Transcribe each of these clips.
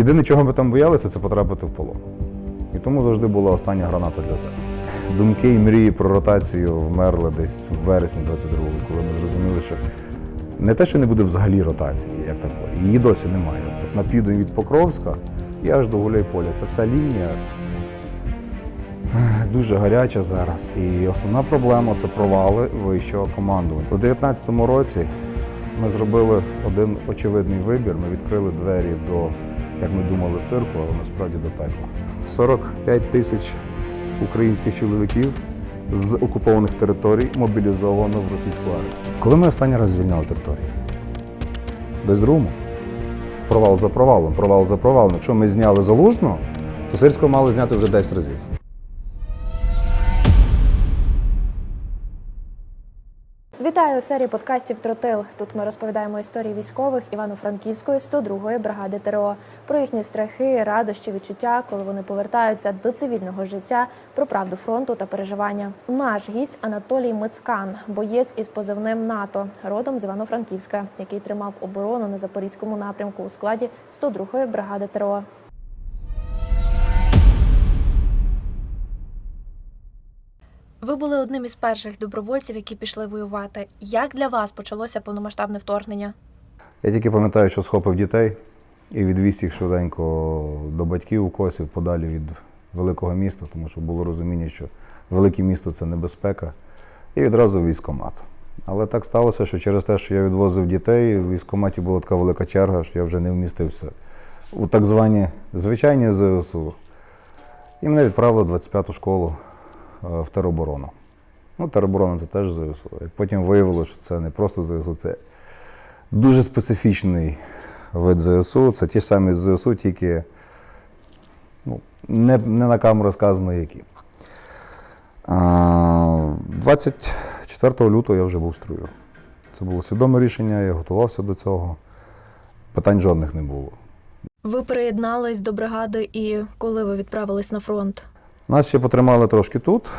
Єдине, чого ми там боялися, це потрапити в полон. І тому завжди була остання граната для себе. Думки і мрії про ротацію вмерли десь в вересні 22-го, коли ми зрозуміли, що не те, що не буде взагалі ротації, як такої, її досі немає. От на південь від Покровська і аж до Гуляйполя. Це вся лінія дуже гаряча зараз. І основна проблема це провали вищого командування. У 2019 році ми зробили один очевидний вибір. Ми відкрили двері до, як ми думали, цирку, але насправді до пекла. 45 тисяч українських чоловіків з окупованих територій мобілізовано в російську армію. Коли ми останній раз звільняли території? Десь другому. Провал за провалом, провал за провалом. Якщо ми зняли залужного, то Сирського мали зняти вже 10 разів. У серії подкастів Тротил. Тут ми розповідаємо історії військових Івано-Франківської 102-ї бригади ТРО про їхні страхи, радощі, відчуття, коли вони повертаються до цивільного життя, про правду фронту та переживання. Наш гість Анатолій Мицкан, боєць із позивним НАТО, родом з Івано-Франківська, який тримав оборону на запорізькому напрямку у складі 102-ї бригади ТРО. Ви були одним із перших добровольців, які пішли воювати. Як для вас почалося повномасштабне вторгнення? Я тільки пам'ятаю, що схопив дітей і відвіз їх швиденько до батьків у косів подалі від великого міста, тому що було розуміння, що велике місто це небезпека, і відразу в військкомат. Але так сталося, що через те, що я відвозив дітей, в військкоматі була така велика черга, що я вже не вмістився у так звані звичайні ЗСУ. І мене відправили в 25-ту школу е, в тероборону. Ну, тероборона це теж ЗСУ. Як потім виявилося, що це не просто ЗСУ, це дуже специфічний вид ЗСУ. Це ті ж самі ЗСУ, тільки ну, не, не на камеру сказано які. 24 лютого я вже був в строю. Це було свідоме рішення, я готувався до цього. Питань жодних не було. Ви приєднались до бригади і коли ви відправились на фронт? Нас ще потримали трошки тут.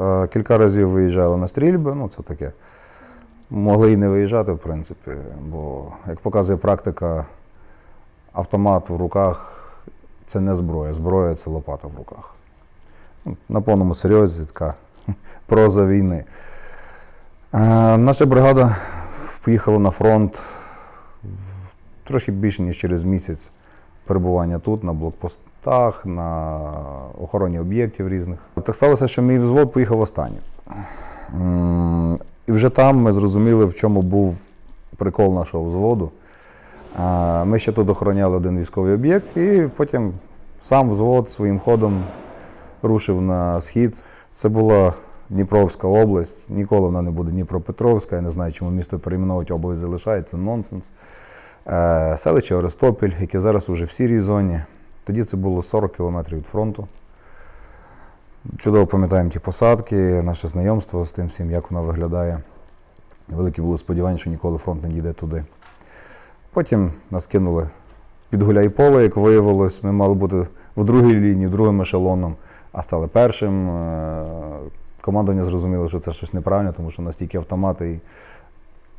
Е, Кілька разів виїжджали на стрільби, ну це таке. Могли і не виїжджати, в принципі, бо, як показує практика, автомат в руках це не зброя. Зброя це лопата в руках. Ну, На повному серйозі така проза війни. Е, Наша бригада поїхала на фронт трохи більше, ніж через місяць перебування тут, на блокпостах, на охороні об'єктів різних. Так сталося, що мій взвод поїхав останній. І вже там ми зрозуміли, в чому був прикол нашого взводу. Ми ще тут охороняли один військовий об'єкт, і потім сам взвод своїм ходом рушив на схід. Це була Дніпровська область. Ніколи вона не буде Дніпропетровська. Я не знаю, чому місто перейменовують область залишається. Нонсенс. Е, Селище Орестопіль, яке зараз уже в сірій зоні. Тоді це було 40 кілометрів від фронту. Чудово пам'ятаємо ті посадки, наше знайомство з тим всім, як воно виглядає. Великі були сподівання, що ніколи фронт не дійде туди. Потім нас кинули під гуляй поле, як виявилось, ми мали бути в другій лінії, другим ешелоном, а стали першим. Е, Командування зрозуміло, що це щось неправильно, тому що у нас тільки автомати і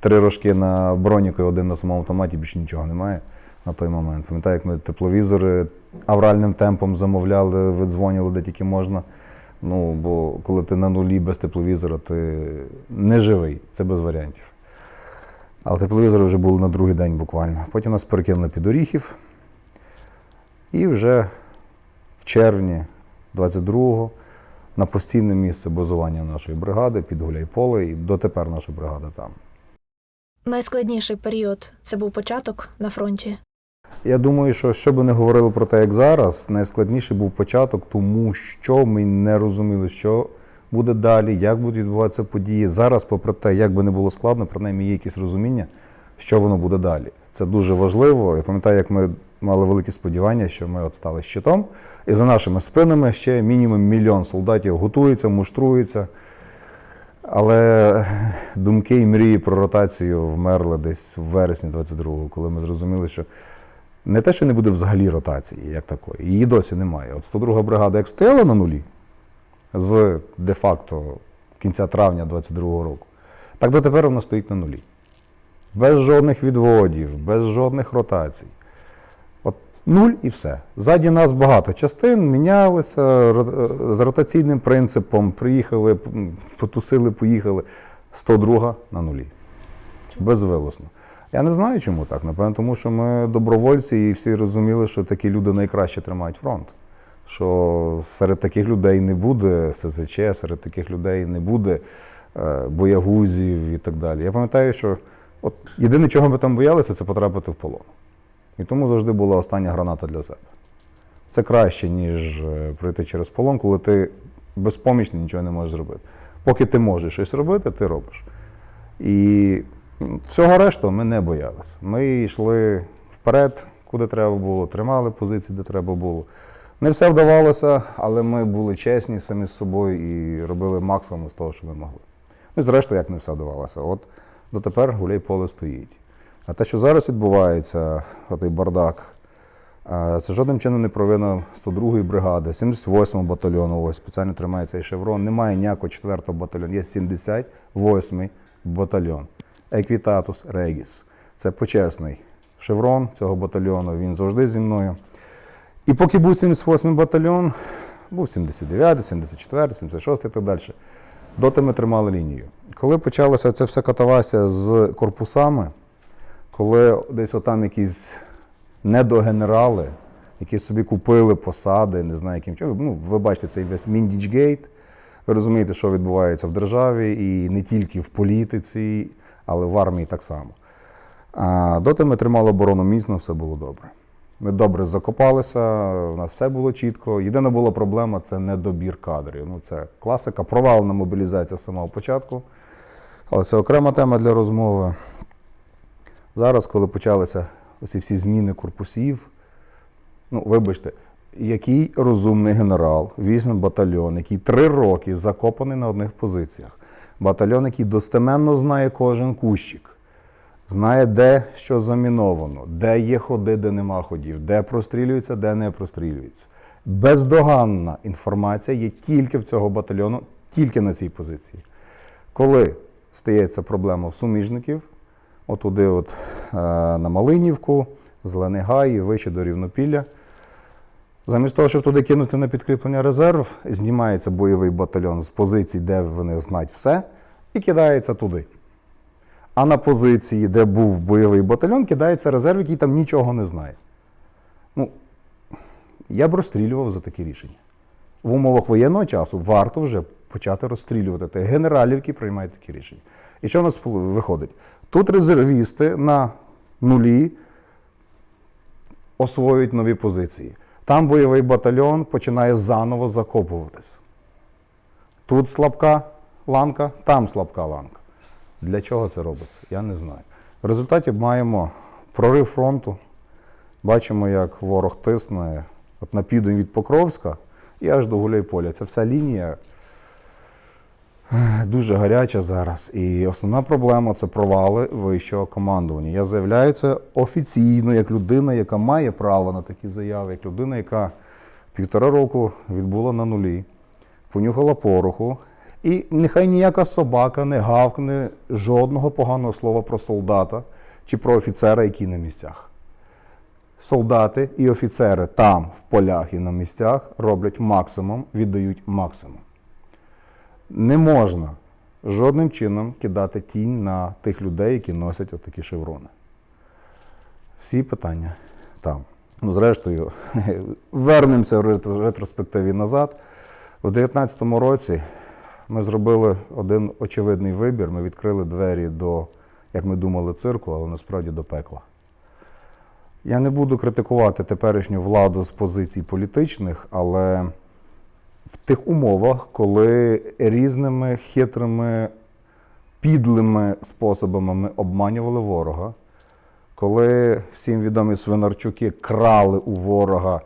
три рожки на броніку і один на самому автоматі, більше нічого немає на той момент. Пам'ятаю, як ми тепловізори авральним темпом замовляли, видзвонювали де тільки можна. Ну, бо коли ти на нулі без тепловізора, ти не живий, це без варіантів. Але тепловізори вже були на другий день буквально. Потім нас перекинули під Оріхів. І вже в червні 22-го на постійне місце базування нашої бригади під Гуляйполе, і дотепер наша бригада там. Найскладніший період це був початок на фронті. Я думаю, що що би не говорили про те, як зараз, найскладніший був початок, тому що ми не розуміли, що буде далі, як будуть відбуватися події. Зараз, попри те, як би не було складно, принаймні є якесь розуміння, що воно буде далі. Це дуже важливо. Я пам'ятаю, як ми мали великі сподівання, що ми от стали щитом, і за нашими спинами ще мінімум мільйон солдатів готується, муштрується. Але думки і мрії про ротацію вмерли десь в вересні 22-го, коли ми зрозуміли, що не те, що не буде взагалі ротації, як такої, її досі немає. От 102 бригада як стояла на нулі з де-факто кінця травня 22-го року, так дотепер вона стоїть на нулі. Без жодних відводів, без жодних ротацій. Нуль і все. Ззаді нас багато частин мінялися е, з ротаційним принципом. Приїхали, потусили, поїхали. 102 на нулі. Безвилосно. Я не знаю, чому так. Напевно, тому що ми добровольці і всі розуміли, що такі люди найкраще тримають фронт. Що серед таких людей не буде СЗЧ, серед таких людей не буде е, боягузів і так далі. Я пам'ятаю, що от єдине, чого ми там боялися, це потрапити в полон. І тому завжди була остання граната для себе. Це краще, ніж е, пройти через полон, коли ти безпомічний нічого не можеш зробити. Поки ти можеш щось робити, ти робиш. І м, всього решту ми не боялися. Ми йшли вперед, куди треба було, тримали позиції, де треба було. Не все вдавалося, але ми були чесні самі з собою і робили максимум з того, що ми могли. Ну і зрештою, як не все вдавалося. От дотепер гуляй поле стоїть. А те, що зараз відбувається, отий бардак, е, це жодним чином не провина 102-ї бригади, 78-го батальйону, ось спеціально тримає цей шеврон. Немає ніякого 4-го батальйону, є 78-й батальйон. Еквітатус Регіс. Це почесний шеврон цього батальйону, він завжди зі мною. І поки був 78-й батальйон, був 79-й, 74-й, 76-й і так далі. Доти ми тримали лінію. Коли почалася ця вся катавасія з корпусами, коли десь отам якісь недогенерали, які собі купили посади, не знаю яким чином. Ну, ви бачите цей весь Міндічгейт. Ви розумієте, що відбувається в державі, і не тільки в політиці, але в армії так само. А доти ми тримали оборону міцно, все було добре. Ми добре закопалися, у нас все було чітко. Єдина була проблема це недобір кадрів. Ну, це класика, провалена мобілізація з самого початку. Але це окрема тема для розмови. Зараз, коли почалися оці всі зміни корпусів, ну, вибачте, який розумний генерал візьме батальйон, який три роки закопаний на одних позиціях. Батальйон, який достеменно знає кожен кущик, знає, де що заміновано, де є ходи, де нема ходів, де прострілюється, де не прострілюється. Бездоганна інформація є тільки в цього батальйону, тільки на цій позиції. Коли стається проблема в суміжників, отуди, от, е, на Малинівку, Зелений Гай і вище до Рівнопілля. Замість того, щоб туди кинути на підкріплення резерв, знімається бойовий батальйон з позицій, де вони знають все, і кидається туди. А на позиції, де був бойовий батальйон, кидається резерв, який там нічого не знає. Ну, я б розстрілював за такі рішення. В умовах воєнного часу варто вже почати розстрілювати тих генералів, які приймають такі рішення. І що в нас виходить? Тут резервісти на нулі освоюють нові позиції. Там бойовий батальйон починає заново закопуватись. Тут слабка ланка, там слабка ланка. Для чого це робиться? Я не знаю. В результаті маємо прорив фронту. Бачимо, як ворог тисне от на південь від Покровська і аж до Гуляйполя. Це вся лінія дуже гаряча зараз. І основна проблема це провали вищого командування. Я заявляю це офіційно, як людина, яка має право на такі заяви, як людина, яка півтора року відбула на нулі, понюхала пороху. І нехай ніяка собака не гавкне жодного поганого слова про солдата чи про офіцера, який на місцях. Солдати і офіцери там, в полях і на місцях, роблять максимум, віддають максимум. Не можна жодним чином кидати тінь на тих людей, які носять отакі шеврони. Всі питання там. Ну, зрештою, вернемося в ретроспективі назад. У 2019 році ми зробили один очевидний вибір. Ми відкрили двері до, як ми думали, цирку, але насправді до пекла. Я не буду критикувати теперішню владу з позицій політичних, але в тих умовах, коли різними хитрими, підлими способами ми обманювали ворога, коли всім відомі свинарчуки крали у ворога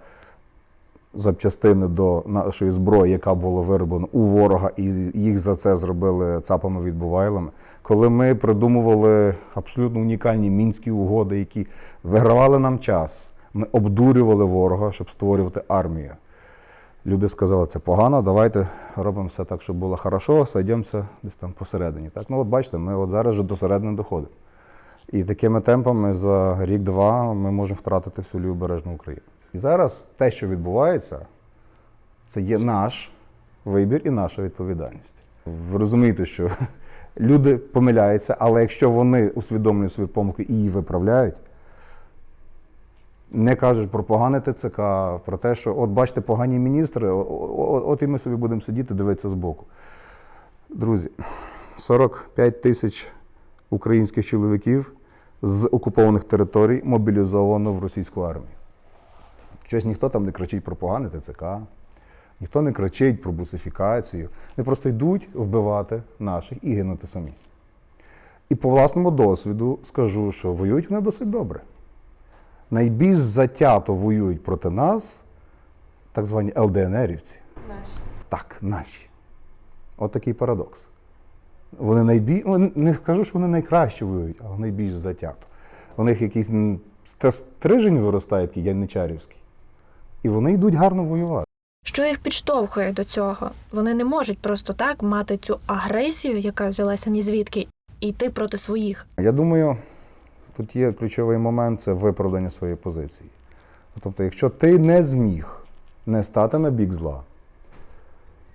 запчастини до нашої зброї, яка була вироблена у ворога, і їх за це зробили цапами відбувайлами. Коли ми придумували абсолютно унікальні мінські угоди, які вигравали нам час, ми обдурювали ворога, щоб створювати армію. Люди сказали, це погано, давайте робимо все так, щоб було хорошо, сойдемося десь там посередині. Так? Ну от бачите, ми от зараз вже до середини доходимо. І такими темпами за рік-два ми можемо втратити всю лівобережну Україну. І зараз те, що відбувається, це є наш вибір і наша відповідальність. Ви розумієте, що люди помиляються, але якщо вони усвідомлюють свої помилки і її виправляють, не кажуть про погане ТЦК, про те, що от бачите, погані міністри, от і ми собі будемо сидіти, дивитися збоку. Друзі, 45 тисяч українських чоловіків з окупованих територій мобілізовано в російську армію. Щось ніхто там не кричить про погане ТЦК, ніхто не кричить про бусифікацію. Вони просто йдуть вбивати наших і гинути самі. І по власному досвіду скажу, що воюють вони досить добре. Найбільш затято воюють проти нас так звані ЛДНРівці. Наші. Так, наші. От такий парадокс. Вони найбільш, не скажу, що вони найкраще воюють, але найбільш затято. У них якийсь стрижень виростає, такий яничарівський. І вони йдуть гарно воювати. Що їх підштовхує до цього? Вони не можуть просто так мати цю агресію, яка взялася ні звідки, і йти проти своїх. Я думаю, тут є ключовий момент це виправдання своєї позиції. Тобто, якщо ти не зміг не стати на бік зла,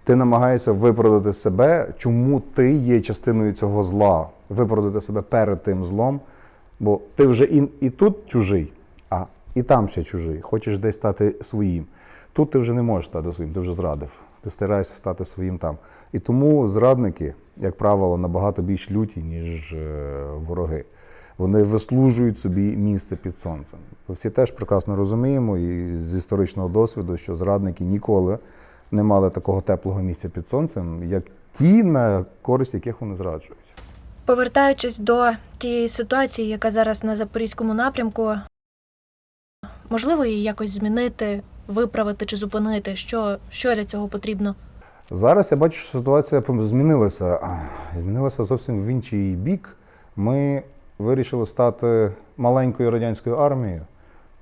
ти намагаєшся виправдати себе, чому ти є частиною цього зла, виправдати себе перед тим злом, бо ти вже і, і тут чужий, а і там ще чужий. Хочеш десь стати своїм. Тут ти вже не можеш стати своїм, ти вже зрадив. Ти стараєшся стати своїм там. І тому зрадники, як правило, набагато більш люті, ніж е, вороги. Вони вислужують собі місце під сонцем. Ми всі теж прекрасно розуміємо і з історичного досвіду, що зрадники ніколи не мали такого теплого місця під сонцем, як ті, на користь яких вони зраджують. Повертаючись до тієї ситуації, яка зараз на запорізькому напрямку, можливо, її якось змінити, виправити чи зупинити? Що, що для цього потрібно? Зараз я бачу, що ситуація змінилася. Змінилася зовсім в інший бік. Ми вирішили стати маленькою радянською армією,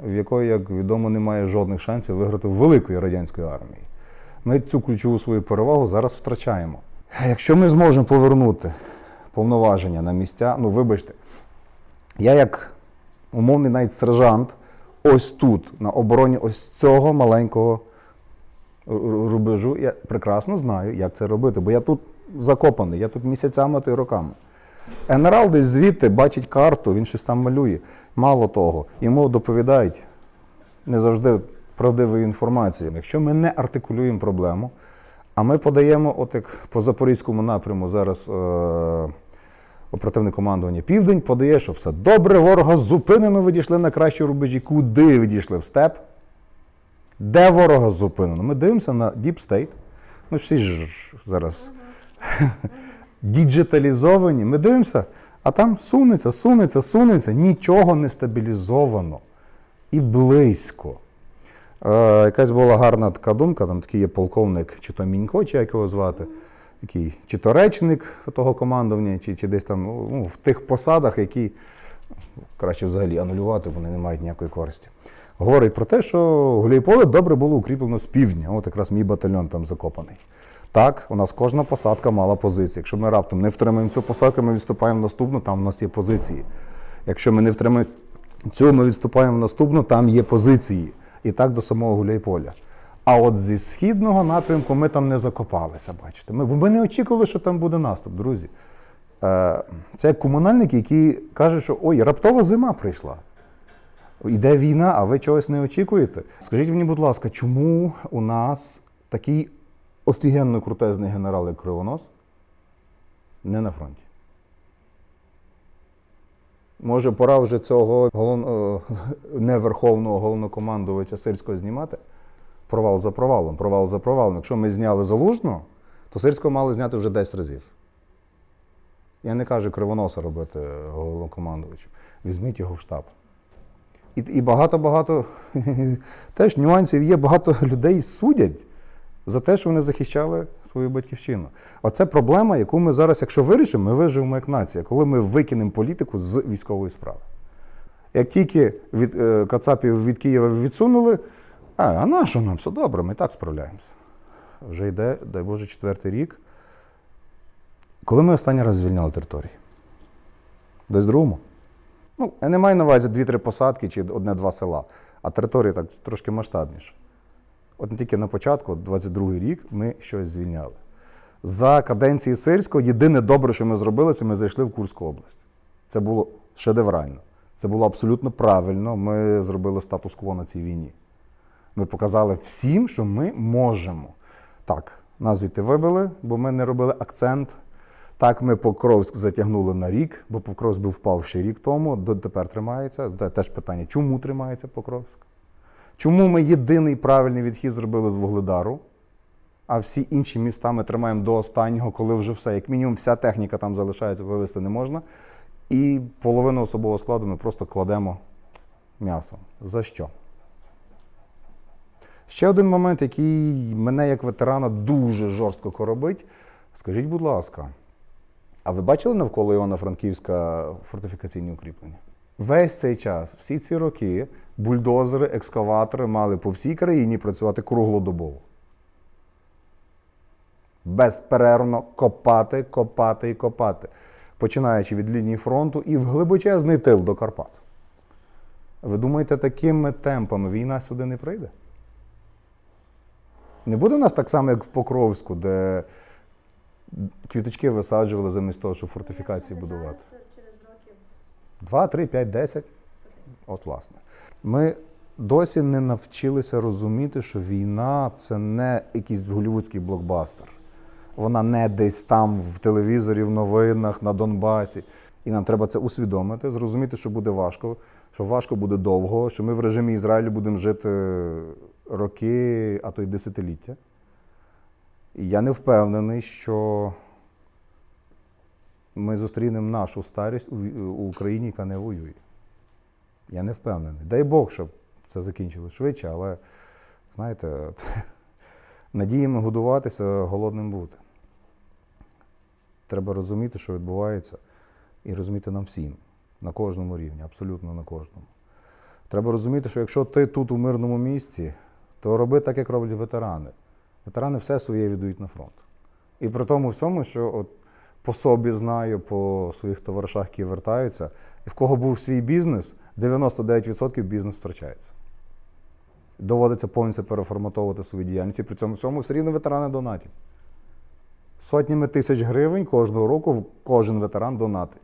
в якої, як відомо, немає жодних шансів виграти великої радянської армії. Ми цю ключову свою перевагу зараз втрачаємо. Якщо ми зможемо повернути повноваження на місця, ну вибачте, я як умовний навіть сержант, ось тут, на обороні ось цього маленького рубежу, я прекрасно знаю, як це робити, бо я тут закопаний, я тут місяцями та й роками. Генерал десь звідти бачить карту, він щось там малює. Мало того, йому доповідають не завжди правдивою інформацією. Якщо ми не артикулюємо проблему, а ми подаємо, от як по запорізькому напряму зараз е- оперативне командування Південь подає, що все добре, ворога зупинено, відійшли на кращі рубежі. Куди відійшли? В степ? Де ворога зупинено? Ми дивимося на Deep State. Ми всі ж зараз діджиталізовані. Ми дивимося, а там сунеться, сунеться, сунеться, нічого не стабілізовано. І близько. Е, якась була гарна така думка, там такий є полковник, чи то Мінько, чи як його звати, який, чи то речник того командування, чи, чи десь там ну, в тих посадах, які краще взагалі анулювати, вони не мають ніякої користі. Говорить про те, що Гуляйполе добре було укріплено з півдня. От якраз мій батальйон там закопаний. Так, у нас кожна посадка мала позиції. Якщо ми раптом не втримаємо цю посадку, ми відступаємо в наступну, там у нас є позиції. Якщо ми не втримаємо цю, ми відступаємо в наступну, там є позиції. І так до самого Гуляйполя. А от зі східного напрямку ми там не закопалися, бачите. Ми, ми не очікували, що там буде наступ, друзі. Е, це як комунальники, які кажуть, що ой, раптова зима прийшла. Іде війна, а ви чогось не очікуєте. Скажіть мені, будь ласка, чому у нас такий офігенно крутезний генерал, як Кривонос, не на фронті? Може, пора вже цього голов... е, неверховного головнокомандувача Сирського знімати? Провал за провалом, провал за провалом. Якщо ми зняли залужного, то Сирського мали зняти вже 10 разів. Я не кажу кривоноса робити головнокомандувачем. Візьміть його в штаб. І багато-багато теж нюансів є, багато людей судять за те, що вони захищали свою батьківщину. Оце проблема, яку ми зараз, якщо вирішимо, ми виживемо як нація, коли ми викинемо політику з військової справи. Як тільки від е, Кацапів від Києва відсунули, а, а на що нам все добре, ми так справляємося. Вже йде, дай Боже, четвертий рік. Коли ми останній раз звільняли території? Десь другому. Ну, я не маю на увазі 2-3 посадки чи одне-два села, а території так трошки масштабніше. От не тільки на початку, 22-й рік, ми щось звільняли. За каденції Сирського єдине добре, що ми зробили, це ми зайшли в Курську область. Це було шедеврально. Це було абсолютно правильно. Ми зробили статус-кво на цій війні. Ми показали всім, що ми можемо. Так, нас звідти вибили, бо ми не робили акцент. Так, ми Покровськ затягнули на рік, бо Покровськ був впав ще рік тому, дотепер тримається. Те- Теж питання, чому тримається Покровськ? Чому ми єдиний правильний відхід зробили з Вугледару, а всі інші міста ми тримаємо до останнього, коли вже все, як мінімум, вся техніка там залишається, вивезти не можна. І половину особового складу ми просто кладемо м'ясо. За що? Ще один момент, який мене як ветерана дуже жорстко коробить. Скажіть, будь ласка, а ви бачили навколо Івано-Франківська фортифікаційні укріплення? Весь цей час, всі ці роки, бульдозери, екскаватори мали по всій країні працювати круглодобово. Безперервно копати, копати і копати, починаючи від лінії фронту і в глибочезний тил до Карпат. Ви думаєте, такими темпами війна сюди не прийде? Не буде у нас так само, як в Покровську, де квіточки висаджували замість того, щоб фортифікації будувати. Два, три, п'ять, десять. От, власне. Ми досі не навчилися розуміти, що війна це не якийсь голівудський блокбастер. Вона не десь там в телевізорі, в новинах, на Донбасі. І нам треба це усвідомити, зрозуміти, що буде важко, що важко буде довго, що ми в режимі Ізраїлю будемо жити роки, а то й десятиліття. І я не впевнений, що ми зустрінемо нашу старість у Україні, яка не воює. Я не впевнений. Дай Бог, щоб це закінчилось швидше, але знаєте, надіями годуватися, голодним бути. Треба розуміти, що відбувається, і розуміти нам всім, на кожному рівні, абсолютно на кожному. Треба розуміти, що якщо ти тут у мирному місті, то роби так, як роблять ветерани. Ветерани все своє віддають на фронт. І при тому всьому, що от по собі знаю, по своїх товаришах, які вертаються, і в кого був свій бізнес, 99% бізнес втрачається. Доводиться повністю переформатовувати свою діяльність. І при цьому всьому все рівно ветерани донатять. Сотнями тисяч гривень кожного року кожен ветеран донатить.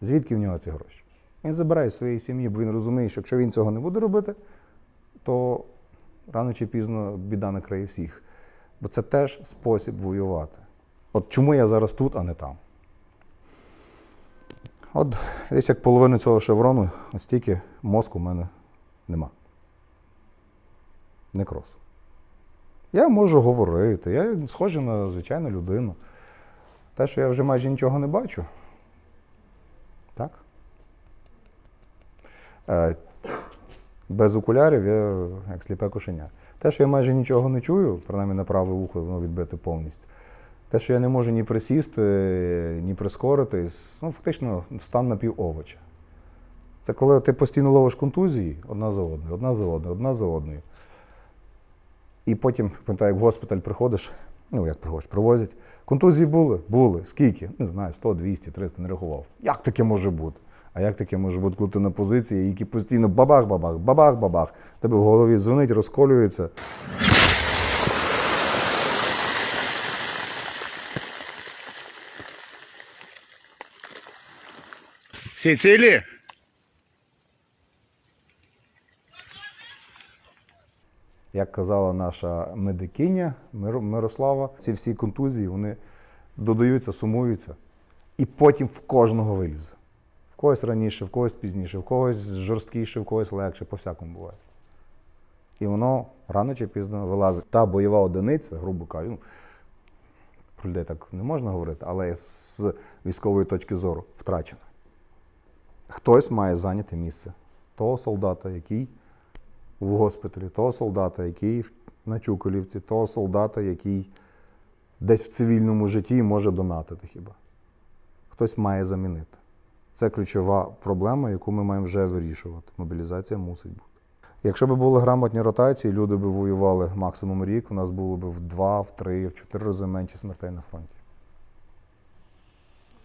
Звідки в нього ці гроші? Він забирає своєї сім'ї, бо він розуміє, що якщо він цього не буде робити, то рано чи пізно біда накриє всіх. Бо це теж спосіб воювати. От чому я зараз тут, а не там? От десь як половину цього шеврону, ось стільки мозку в мене нема. Некроз. Я можу говорити, я схожий на звичайну людину. Те, що я вже майже нічого не бачу. Так? Е, без окулярів я як сліпе кошеня. Те, що я майже нічого не чую, принаймні на праве вухо воно відбите повністю. Те, що я не можу ні присісти, ні прискоритись, ну, фактично стан напівовоча. Це коли ти постійно ловиш контузії одна за одною, одна за одною, одна за одною. І потім, пам'ятаю, як в госпіталь приходиш, ну як приходиш, привозять. Контузії були? Були. Скільки? Не знаю, 100, 200, 300, не рахував. Як таке може бути? А як таке може бути, коли ти на позиції, які постійно бабах-бабах, бабах-бабах, тебе в голові дзвонить, розколюється. Цілі? Як казала наша медикиня Мирослава, ці всі контузії вони додаються, сумуються, і потім в кожного вилізе. В когось раніше, в когось пізніше, в когось жорсткіше, в когось легше, по-всякому буває. І воно рано чи пізно вилазить. Та бойова одиниця, грубо кажучи, ну, про людей так не можна говорити, але з військової точки зору втрачена. Хтось має зайняти місце того солдата, який в госпіталі, того солдата, який на Чуколівці, того солдата, який десь в цивільному житті може донатити хіба. Хтось має замінити. Це ключова проблема, яку ми маємо вже вирішувати. Мобілізація мусить бути. Якщо б були грамотні ротації, люди б воювали максимум рік, у нас було б в два, в три, в чотири рази менше смертей на фронті.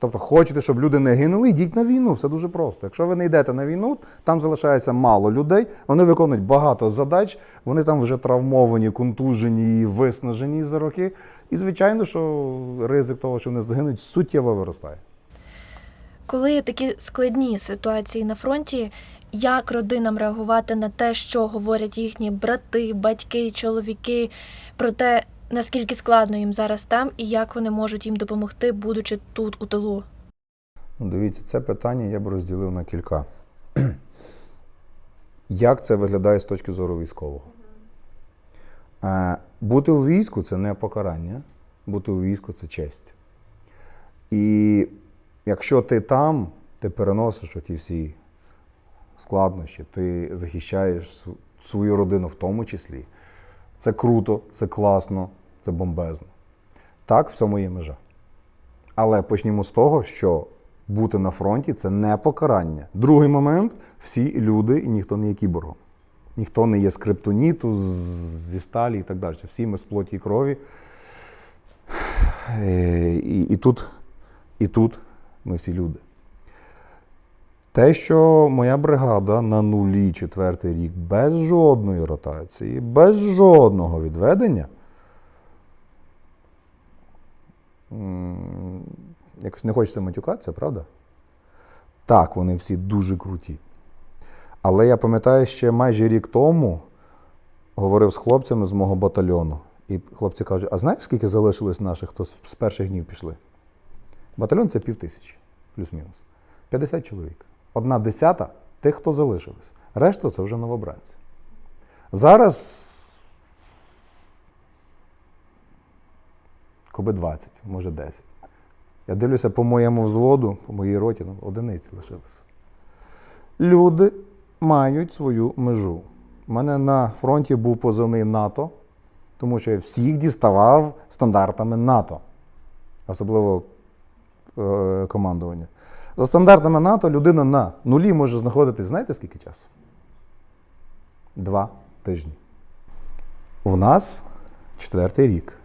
Тобто, хочете, щоб люди не гинули, йдіть на війну. Все дуже просто. Якщо ви не йдете на війну, там залишається мало людей, вони виконують багато задач, вони там вже травмовані, контужені виснажені за роки. І, звичайно, що ризик того, що вони загинуть, суттєво виростає. Коли такі складні ситуації на фронті, як родинам реагувати на те, що говорять їхні брати, батьки, чоловіки, про те, наскільки складно їм зараз там і як вони можуть їм допомогти, будучи тут у тилу? Ну, Дивіться, це питання я б розділив на кілька. Як це виглядає з точки зору військового? Е, Бути у війську це не покарання, бути у війську це честь. І якщо ти там, ти переносиш оті всі складнощі, ти захищаєш свою родину в тому числі. Це круто, це класно, це бомбезно. Так, в цьому є межа. Але почнімо з того, що бути на фронті це не покарання. Другий момент всі люди, і ніхто не є кіборгом. Ніхто не є з криптоніту, зі сталі і так далі. Всі ми з плоті і крові. Е, І, і, тут, і тут ми всі люди. Те, що моя бригада на нулі четвертий рік без жодної ротації, без жодного відведення. Якось не хочеться матюкатися, правда? Так, вони всі дуже круті. Але я пам'ятаю, ще майже рік тому говорив з хлопцями з мого батальйону. І хлопці кажуть: а знаєш, скільки залишилось наших, хто з перших днів пішли? Батальйон це пів тисячі, плюс-мінус. 50 чоловік. Одна десята тих, хто залишились. Решта це вже новобранці. Зараз коби 20, може 10. Я дивлюся по моєму взводу, по моїй роті, ну, одиниці лишилися. Люди мають свою межу. У мене на фронті був позивний НАТО, тому що я всіх діставав стандартами НАТО, особливо е, командування. За стандартами НАТО людина на нулі може знаходитись, знаєте скільки часу? Два тижні. У нас четвертий рік.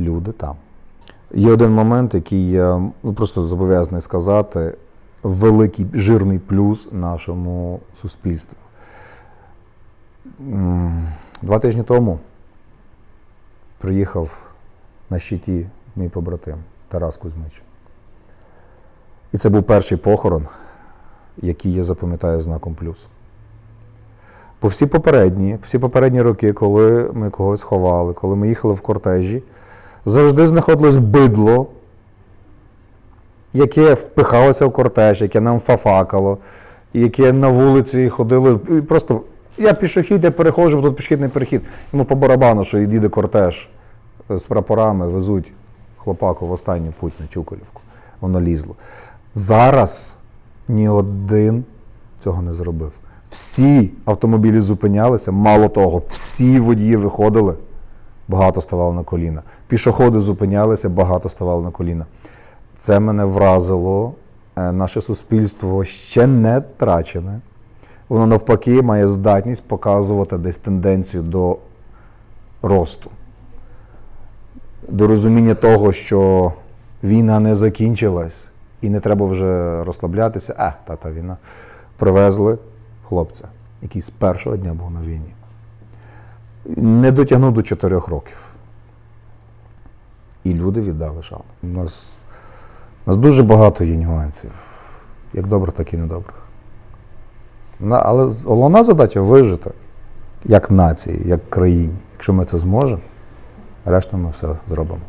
Люди там. Є один момент, який я ну, просто зобов'язаний сказати: великий жирний плюс нашому суспільству. Два тижні тому приїхав на щиті мій побратим Тарас Кузьмич. І це був перший похорон, який я запам'ятаю знаком плюс. По всі попередні, всі попередні роки, коли ми когось ховали, коли ми їхали в кортежі, завжди знаходилось бидло, яке впихалося в кортеж, яке нам фафакало, яке на вулиці ходило. Просто я пішохід, я переходжу, тут пішохідний перехід. Йому по барабану, що йде кортеж з прапорами, везуть хлопаку в останню путь на Чуколівку. Воно лізло. Зараз ні один цього не зробив. Всі автомобілі зупинялися, мало того, всі водії виходили, багато ставало на коліна. Пішоходи зупинялися, багато ставало на коліна. Це мене вразило. Е, Наше суспільство ще не втрачене. Воно навпаки має здатність показувати десь тенденцію до росту, до розуміння того, що війна не закінчилась і не треба вже розслаблятися. А, тата війна. Привезли хлопця, який з першого дня був на війні. Не дотягнув до 4 років. І люди віддали шану. У нас, у нас дуже багато є нюансів, як добре, так і недобрих. Але головна задача вижити як нації, як країні. Якщо ми це зможемо, решта ми все зробимо.